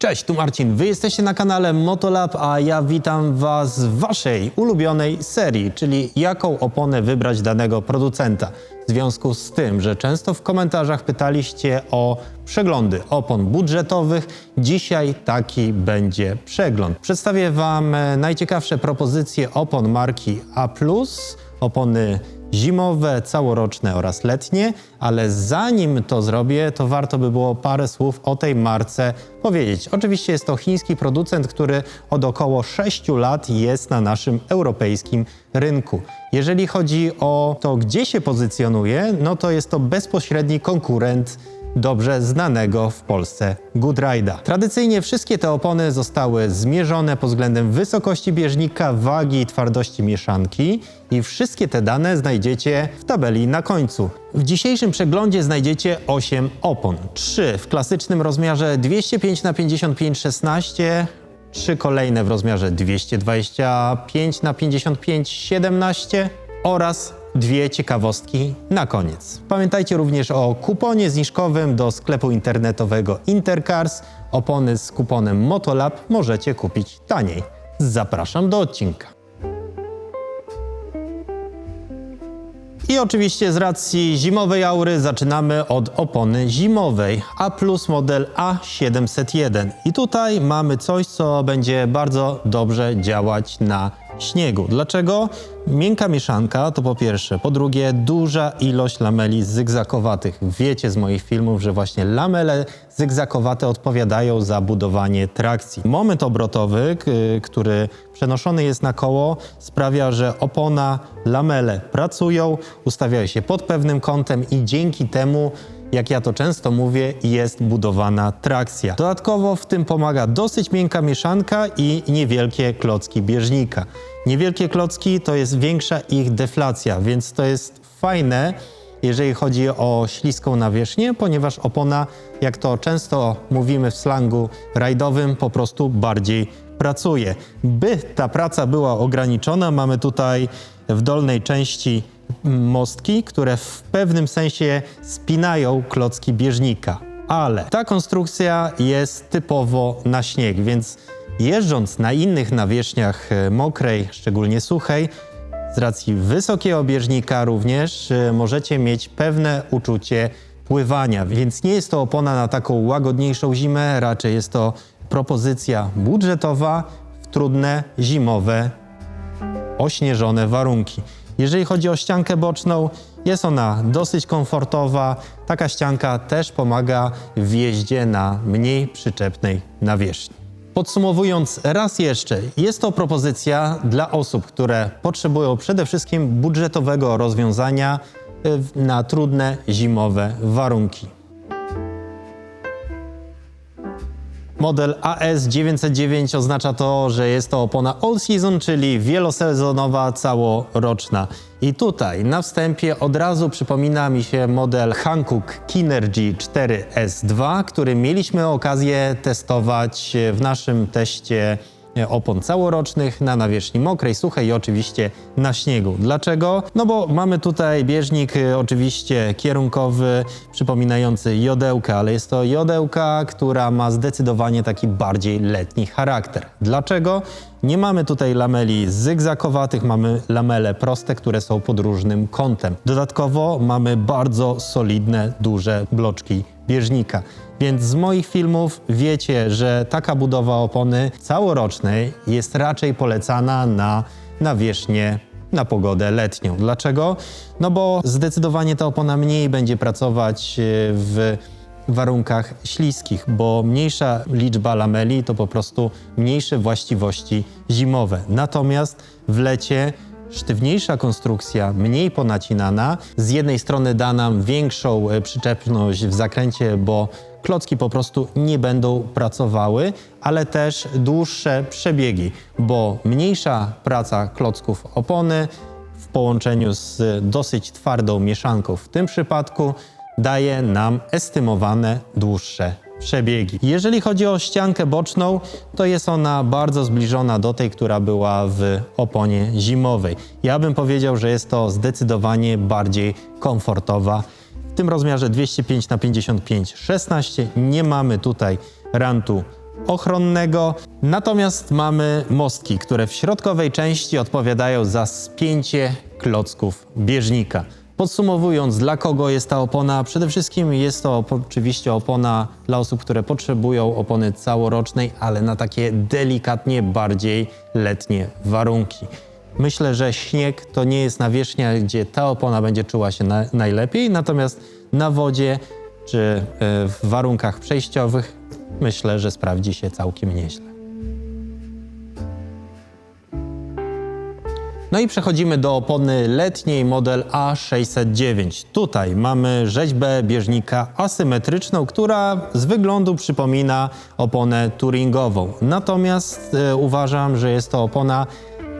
Cześć, tu Marcin. Wy jesteście na kanale Motolab, a ja witam Was w Waszej ulubionej serii, czyli jaką oponę wybrać danego producenta. W związku z tym, że często w komentarzach pytaliście o przeglądy opon budżetowych, dzisiaj taki będzie przegląd. Przedstawię Wam najciekawsze propozycje opon marki A+, opony zimowe, całoroczne oraz letnie, ale zanim to zrobię, to warto by było parę słów o tej marce powiedzieć. Oczywiście jest to chiński producent, który od około 6 lat jest na naszym europejskim rynku. Jeżeli chodzi o to, gdzie się pozycjonuje, no to jest to bezpośredni konkurent dobrze znanego w Polsce Goodride'a. Tradycyjnie wszystkie te opony zostały zmierzone pod względem wysokości bieżnika, wagi i twardości mieszanki i wszystkie te dane znajdziecie w tabeli na końcu. W dzisiejszym przeglądzie znajdziecie 8 opon. 3 w klasycznym rozmiarze 205 na 55 16 trzy kolejne w rozmiarze 225 na 55 17 oraz dwie ciekawostki na koniec. Pamiętajcie również o kuponie zniżkowym do sklepu internetowego Intercars. Opony z kuponem Motolab możecie kupić taniej. Zapraszam do odcinka. I oczywiście z racji zimowej aury zaczynamy od opony zimowej A plus model A701. I tutaj mamy coś, co będzie bardzo dobrze działać na śniegu. Dlaczego? Miękka mieszanka to po pierwsze. Po drugie, duża ilość lameli zygzakowatych. Wiecie z moich filmów, że właśnie lamele zygzakowate odpowiadają za budowanie trakcji. Moment obrotowy, który przenoszony jest na koło, sprawia, że opona, lamele pracują, ustawiają się pod pewnym kątem i dzięki temu jak ja to często mówię, jest budowana trakcja. Dodatkowo w tym pomaga dosyć miękka mieszanka i niewielkie klocki bieżnika. Niewielkie klocki to jest większa ich deflacja, więc to jest fajne, jeżeli chodzi o śliską nawierzchnię, ponieważ opona, jak to często mówimy w slangu rajdowym, po prostu bardziej pracuje. By ta praca była ograniczona, mamy tutaj w dolnej części mostki, które w pewnym sensie spinają klocki bieżnika. Ale ta konstrukcja jest typowo na śnieg, więc jeżdżąc na innych nawierzchniach e, mokrej, szczególnie suchej, z racji wysokiego bieżnika również e, możecie mieć pewne uczucie pływania, więc nie jest to opona na taką łagodniejszą zimę, raczej jest to propozycja budżetowa w trudne zimowe ośnieżone warunki. Jeżeli chodzi o ściankę boczną, jest ona dosyć komfortowa. Taka ścianka też pomaga w jeździe na mniej przyczepnej nawierzchni. Podsumowując raz jeszcze, jest to propozycja dla osób, które potrzebują przede wszystkim budżetowego rozwiązania y, na trudne zimowe warunki. Model AS909 oznacza to, że jest to opona all season, czyli wielosezonowa, całoroczna. I tutaj na wstępie od razu przypomina mi się model Hankook Kinergy 4S2, który mieliśmy okazję testować w naszym teście opon całorocznych na nawierzchni mokrej, suchej i oczywiście na śniegu. Dlaczego? No bo mamy tutaj bieżnik y, oczywiście kierunkowy, przypominający jodełkę, ale jest to jodełka, która ma zdecydowanie taki bardziej letni charakter. Dlaczego? Nie mamy tutaj lameli zygzakowatych, mamy lamele proste, które są pod różnym kątem. Dodatkowo mamy bardzo solidne, duże bloczki bieżnika. Więc z moich filmów wiecie, że taka budowa opony całorocznej jest raczej polecana na nawierzchnię na pogodę letnią. Dlaczego? No bo zdecydowanie ta opona mniej będzie pracować e, w warunkach śliskich, bo mniejsza liczba lameli to po prostu mniejsze właściwości zimowe. Natomiast w lecie sztywniejsza konstrukcja, mniej ponacinana, z jednej strony da nam większą e, przyczepność w zakręcie, bo klocki po prostu nie będą pracowały, ale też dłuższe przebiegi, bo mniejsza praca klocków opony w połączeniu z dosyć twardą mieszanką w tym przypadku daje nam estymowane dłuższe przebiegi. Jeżeli chodzi o ściankę boczną, to jest ona bardzo zbliżona do tej, która była w oponie zimowej. Ja bym powiedział, że jest to zdecydowanie bardziej komfortowa. W tym rozmiarze 205 na 55 16 nie mamy tutaj rantu ochronnego. Natomiast mamy mostki, które w środkowej części odpowiadają za spięcie klocków bieżnika. Podsumowując, dla kogo jest ta opona? Przede wszystkim jest to oczywiście opona dla osób, które potrzebują opony całorocznej, ale na takie delikatnie bardziej letnie warunki. Myślę, że śnieg to nie jest nawierzchnia, gdzie ta opona będzie czuła się na, najlepiej, natomiast na wodzie czy e, w warunkach przejściowych myślę, że sprawdzi się całkiem nieźle. No i przechodzimy do opony letniej model A609. Tutaj mamy rzeźbę bieżnika asymetryczną, która z wyglądu przypomina oponę touringową. Natomiast e, uważam, że jest to opona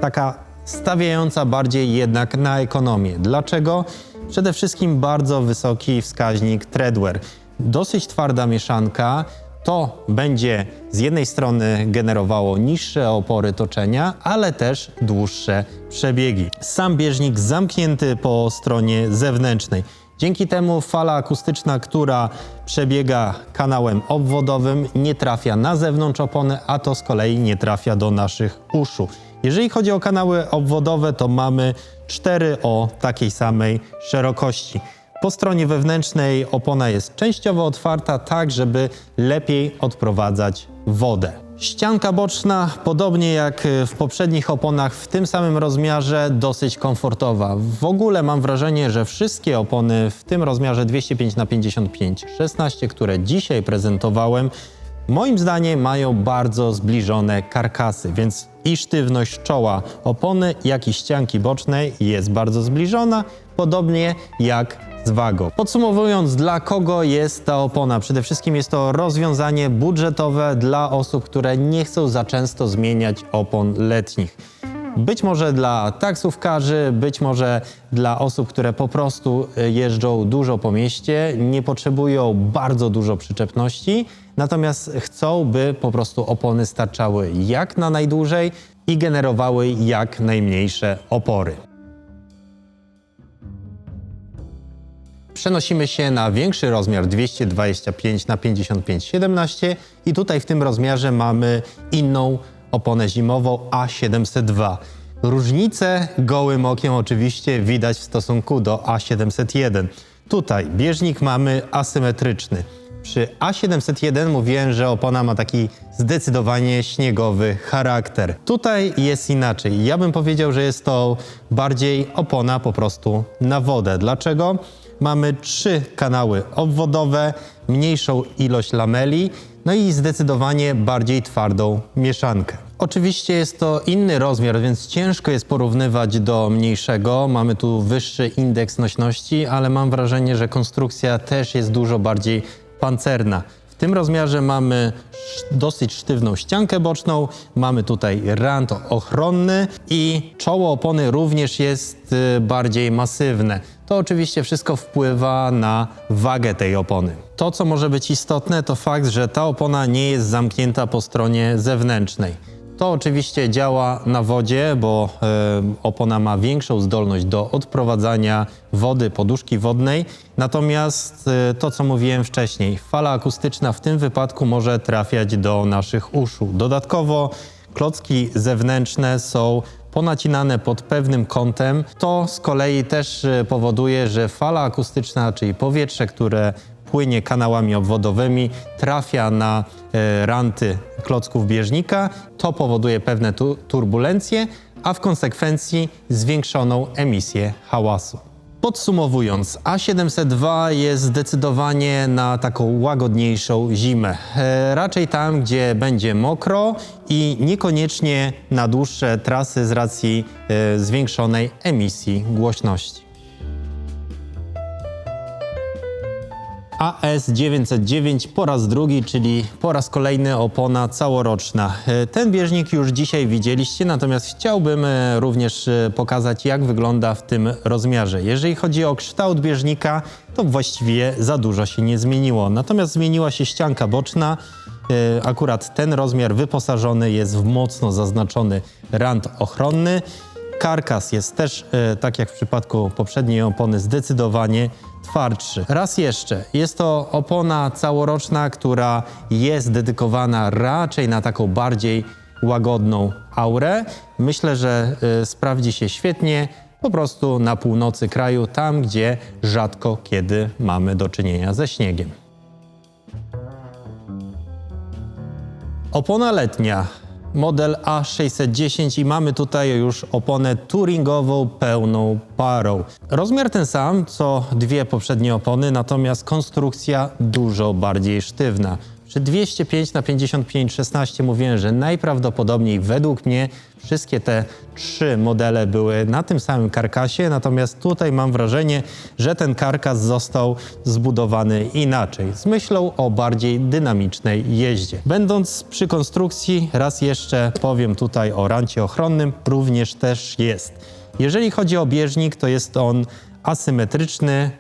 taka stawiająca bardziej jednak na ekonomię. Dlaczego? Przede wszystkim bardzo wysoki wskaźnik treadwear. Dosyć twarda mieszanka, to będzie z jednej strony generowało niższe opory toczenia, ale też dłuższe przebiegi. Sam bieżnik zamknięty po stronie zewnętrznej. Dzięki temu fala akustyczna, która przebiega kanałem obwodowym, nie trafia na zewnątrz opony, a to z kolei nie trafia do naszych uszu. Jeżeli chodzi o kanały obwodowe, to mamy cztery o takiej samej szerokości. Po stronie wewnętrznej opona jest częściowo otwarta, tak żeby lepiej odprowadzać wodę. Ścianka boczna, podobnie jak w poprzednich oponach, w tym samym rozmiarze, dosyć komfortowa. W ogóle mam wrażenie, że wszystkie opony w tym rozmiarze 205 na 55 16, które dzisiaj prezentowałem, moim zdaniem mają bardzo zbliżone karkasy, więc i sztywność czoła opony, jak i ścianki bocznej jest bardzo zbliżona, podobnie jak z wagą. Podsumowując, dla kogo jest ta opona? Przede wszystkim jest to rozwiązanie budżetowe dla osób, które nie chcą za często zmieniać opon letnich. Być może dla taksówkarzy, być może dla osób, które po prostu y, jeżdżą dużo po mieście, nie potrzebują bardzo dużo przyczepności, natomiast chcą, by po prostu opony starczały jak na najdłużej i generowały jak najmniejsze opory. Przenosimy się na większy rozmiar 225 na 55 17 i tutaj w tym rozmiarze mamy inną oponę zimową A702. Różnicę gołym okiem oczywiście widać w stosunku do A701. Tutaj bieżnik mamy asymetryczny. Przy A701 mówiłem, że opona ma taki zdecydowanie śniegowy charakter. Tutaj jest inaczej. Ja bym powiedział, że jest to bardziej opona po prostu na wodę. Dlaczego? Mamy trzy kanały obwodowe, mniejszą ilość lameli, no i zdecydowanie bardziej twardą mieszankę. Oczywiście jest to inny rozmiar, więc ciężko jest porównywać do mniejszego. Mamy tu wyższy indeks nośności, ale mam wrażenie, że konstrukcja też jest dużo bardziej pancerna. Tym rozmiarze mamy dosyć sztywną ściankę boczną, mamy tutaj rant ochronny i czoło opony również jest y, bardziej masywne. To oczywiście wszystko wpływa na wagę tej opony. To, co może być istotne, to fakt, że ta opona nie jest zamknięta po stronie zewnętrznej. To oczywiście działa na wodzie, bo e, opona ma większą zdolność do odprowadzania wody, poduszki wodnej. Natomiast e, to, co mówiłem wcześniej, fala akustyczna w tym wypadku może trafiać do naszych uszu. Dodatkowo klocki zewnętrzne są ponacinane pod pewnym kątem. To z kolei też e, powoduje, że fala akustyczna, czyli powietrze, które płynie kanałami obwodowymi, trafia na e, ranty klocków bieżnika. To powoduje pewne tu turbulencje, a w konsekwencji zwiększoną emisję hałasu. Podsumowując, A702 jest zdecydowanie na taką łagodniejszą zimę. E, raczej tam, gdzie będzie mokro i niekoniecznie na dłuższe trasy z racji e, zwiększonej emisji głośności. AS909 po raz drugi, czyli po raz kolejny opona całoroczna. E, Ten bieżnik już dzisiaj widzieliście, natomiast chciałbym e, również e, pokazać, jak wygląda w tym rozmiarze. Jeżeli chodzi o kształt bieżnika, to właściwie za dużo się nie zmieniło. Natomiast zmieniła się ścianka boczna. Akurat ten rozmiar wyposażony jest w mocno zaznaczony rant ochronny. Karkas jest też, e, tak jak w przypadku poprzedniej opony, zdecydowanie twardszy. Raz jeszcze, jest to opona całoroczna, która jest dedykowana raczej na taką bardziej łagodną aurę. Myślę, że e, sprawdzi się świetnie po prostu na północy kraju, tam gdzie rzadko kiedy mamy do czynienia ze śniegiem. Opona letnia, model A610 i mamy tutaj już oponę touringową pełną parą. Rozmiar ten sam co dwie poprzednie opony, natomiast konstrukcja dużo bardziej sztywna. Przy 205 na 55 16 mówiłem, że najprawdopodobniej według mnie wszystkie te trzy modele były na tym samym karkasie, natomiast tutaj mam wrażenie, że ten karkas został zbudowany inaczej, z myślą o bardziej dynamicznej jeździe. Będąc przy konstrukcji, raz jeszcze powiem tutaj o rancie ochronnym, również też jest. Jeżeli chodzi o bieżnik, to jest on asymetryczny,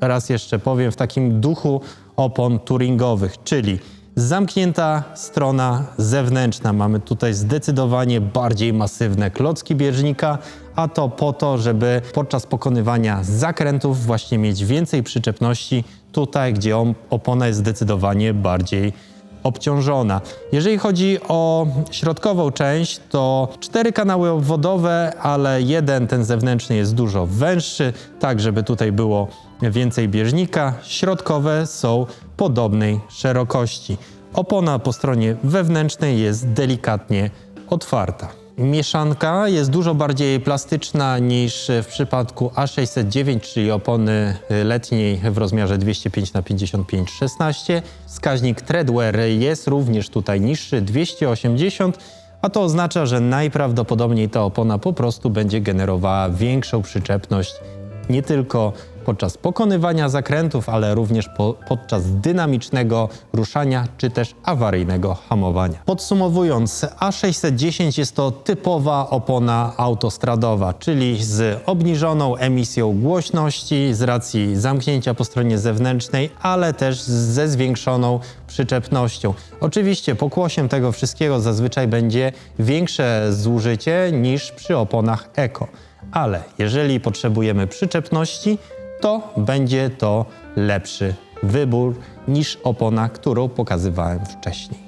raz jeszcze powiem, w takim duchu opon touringowych, czyli zamknięta strona zewnętrzna. Mamy tutaj zdecydowanie bardziej masywne klocki bieżnika, a to po to, żeby podczas pokonywania zakrętów właśnie mieć więcej przyczepności tutaj, gdzie on- opona jest zdecydowanie bardziej obciążona. Jeżeli chodzi o środkową część, to cztery kanały obwodowe, ale jeden, ten zewnętrzny, jest dużo węższy, tak żeby tutaj było więcej bieżnika. Środkowe są podobnej szerokości. Opona po stronie wewnętrznej jest delikatnie otwarta. Mieszanka jest dużo bardziej plastyczna niż w przypadku A609, czyli opony letniej w rozmiarze 205 na 55 16. Wskaźnik treadwear jest również tutaj niższy 280, a to oznacza, że najprawdopodobniej ta opona po prostu będzie generowała większą przyczepność nie tylko podczas pokonywania zakrętów, ale również po, podczas dynamicznego ruszania czy też awaryjnego hamowania. Podsumowując, A610 jest to typowa opona autostradowa, czyli z obniżoną emisją głośności z racji zamknięcia po stronie zewnętrznej, ale też ze zwiększoną przyczepnością. Oczywiście pokłosiem tego wszystkiego zazwyczaj będzie większe zużycie niż przy oponach Eco. Ale jeżeli potrzebujemy przyczepności, to będzie to lepszy wybór niż opona, którą pokazywałem wcześniej.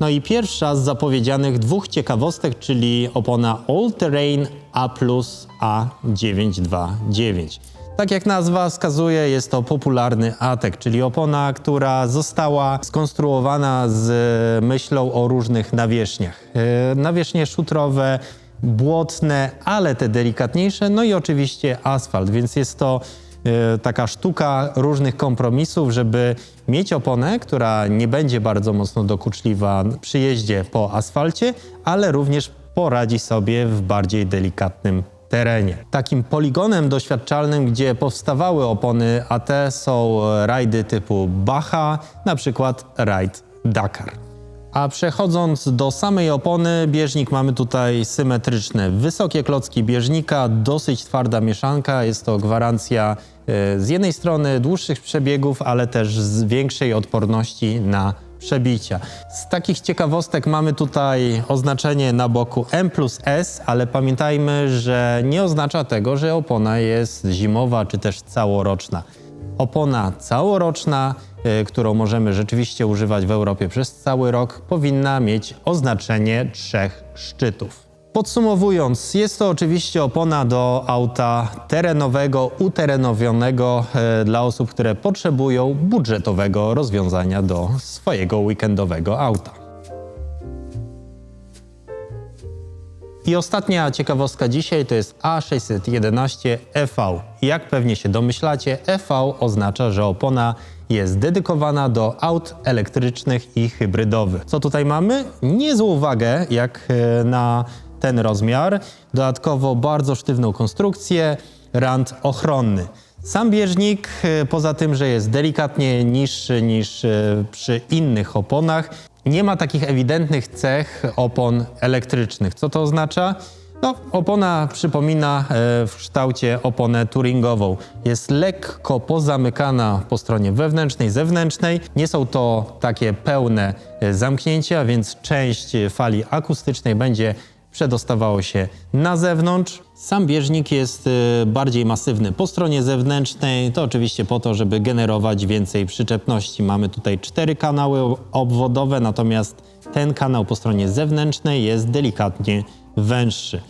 No i pierwsza z zapowiedzianych dwóch ciekawostek, czyli opona All Terrain A A929. Tak jak nazwa wskazuje, jest to popularny ATEK, czyli opona, która została skonstruowana z myślą o różnych nawierzchniach. E, Nawierzchnie szutrowe, błotne, ale te delikatniejsze, no i oczywiście asfalt, więc jest to e, taka sztuka różnych kompromisów, żeby mieć oponę, która nie będzie bardzo mocno dokuczliwa przy jeździe po asfalcie, ale również poradzi sobie w bardziej delikatnym terenie. Takim poligonem doświadczalnym, gdzie powstawały opony AT są rajdy typu Bacha, na przykład rajd Dakar. A przechodząc do samej opony, bieżnik mamy tutaj symetryczny. Wysokie klocki bieżnika, dosyć twarda mieszanka. Jest to gwarancja e, z jednej strony dłuższych przebiegów, ale też z większej odporności na przebicia. Z takich ciekawostek mamy tutaj oznaczenie na boku M plus S, ale pamiętajmy, że nie oznacza tego, że opona jest zimowa czy też całoroczna. Opona całoroczna, y, którą możemy rzeczywiście używać w Europie przez cały rok, powinna mieć oznaczenie trzech szczytów. Podsumowując, jest to oczywiście opona do auta terenowego, uterenowionego e, dla osób, które potrzebują budżetowego rozwiązania do swojego weekendowego auta. I ostatnia ciekawostka dzisiaj to jest A611 EV. Jak pewnie się domyślacie, EV oznacza, że opona jest dedykowana do aut elektrycznych i hybrydowych. Co tutaj mamy? Niezłą uwagę jak e, na ten rozmiar. Dodatkowo bardzo sztywną konstrukcję, rand ochronny. Sam bieżnik, e, poza tym, że jest delikatnie niższy niż e, przy innych oponach, nie ma takich ewidentnych cech opon elektrycznych. Co to oznacza? No, opona przypomina e, w kształcie oponę turingową. Jest lekko pozamykana po stronie wewnętrznej, zewnętrznej. Nie są to takie pełne e, zamknięcia, więc część fali akustycznej będzie przedostawało się na zewnątrz. Sam bieżnik jest e, bardziej masywny po stronie zewnętrznej. To oczywiście po to, żeby generować więcej przyczepności. Mamy tutaj cztery kanały obwodowe, natomiast ten kanał po stronie zewnętrznej jest delikatnie węższy.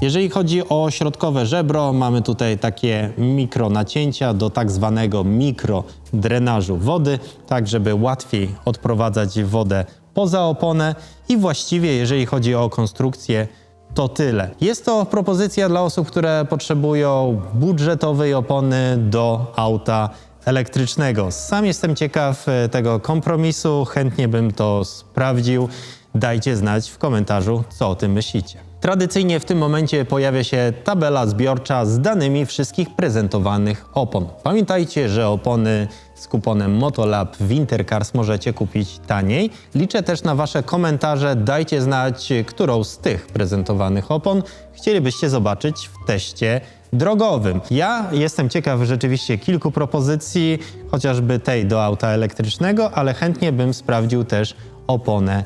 Jeżeli chodzi o środkowe żebro, mamy tutaj takie mikro nacięcia do tak zwanego mikro drenażu wody, tak żeby łatwiej odprowadzać wodę poza oponę i właściwie jeżeli chodzi o konstrukcję, to tyle. Jest to propozycja dla osób, które potrzebują budżetowej opony do auta elektrycznego. Sam jestem ciekaw e, tego kompromisu, chętnie bym to sprawdził. Dajcie znać w komentarzu, co o tym myślicie. Tradycyjnie w tym momencie pojawia się tabela zbiorcza z danymi wszystkich prezentowanych opon. Pamiętajcie, że opony z kuponem Motolab Wintercars możecie kupić taniej. Liczę też na Wasze komentarze. Dajcie znać, którą z tych prezentowanych opon chcielibyście zobaczyć w teście drogowym. Ja jestem ciekaw rzeczywiście kilku propozycji, chociażby tej do auta elektrycznego, ale chętnie bym sprawdził też oponę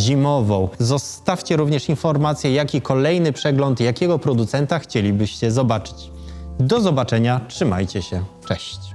zimową. Zostawcie również informację, jaki kolejny przegląd, jakiego producenta chcielibyście zobaczyć. Do zobaczenia, trzymajcie się, cześć.